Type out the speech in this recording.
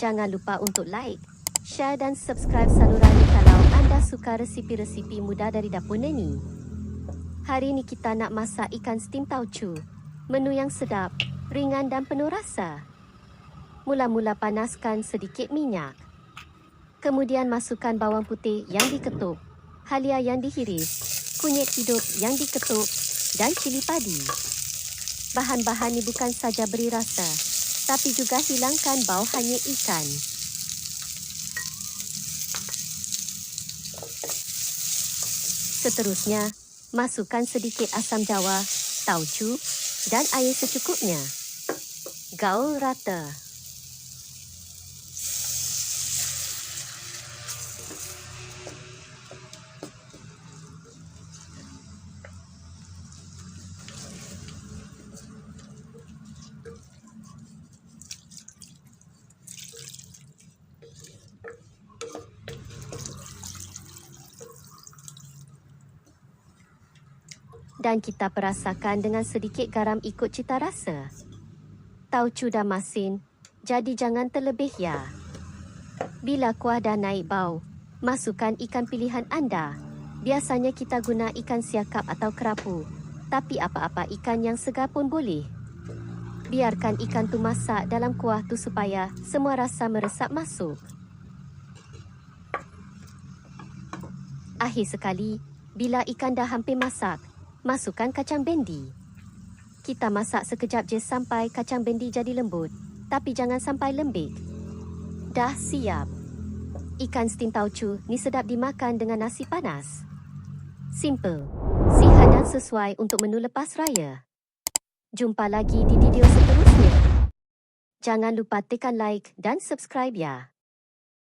Jangan lupa untuk like, share dan subscribe saluran ini kalau anda suka resipi-resipi mudah dari dapur Neni. Hari ini kita nak masak ikan steam tauco. Menu yang sedap, ringan dan penuh rasa. Mula-mula panaskan sedikit minyak. Kemudian masukkan bawang putih yang diketuk, halia yang dihiris, kunyit hidup yang diketuk dan cili padi. Bahan-bahan ini bukan saja beri rasa, tapi juga hilangkan bau hanyut ikan. Seterusnya, masukkan sedikit asam jawa, tauco dan air secukupnya. Gaul rata. Dan kita perasakan dengan sedikit garam ikut cita rasa. Tauco dah masin, jadi jangan terlebih ya. Bila kuah dah naik bau, masukkan ikan pilihan anda. Biasanya kita guna ikan siakap atau kerapu, tapi apa-apa ikan yang segar pun boleh. Biarkan ikan tu masak dalam kuah tu supaya semua rasa meresap masuk. Akhir sekali, bila ikan dah hampir masak, masukkan kacang bendi. Kita masak sekejap je sampai kacang bendi jadi lembut, tapi jangan sampai lembik. Dah siap. Ikan steam tauco ni sedap dimakan dengan nasi panas. Simple, sihat dan sesuai untuk menu lepas raya. Jumpa lagi di video seterusnya. Jangan lupa tekan like dan subscribe ya.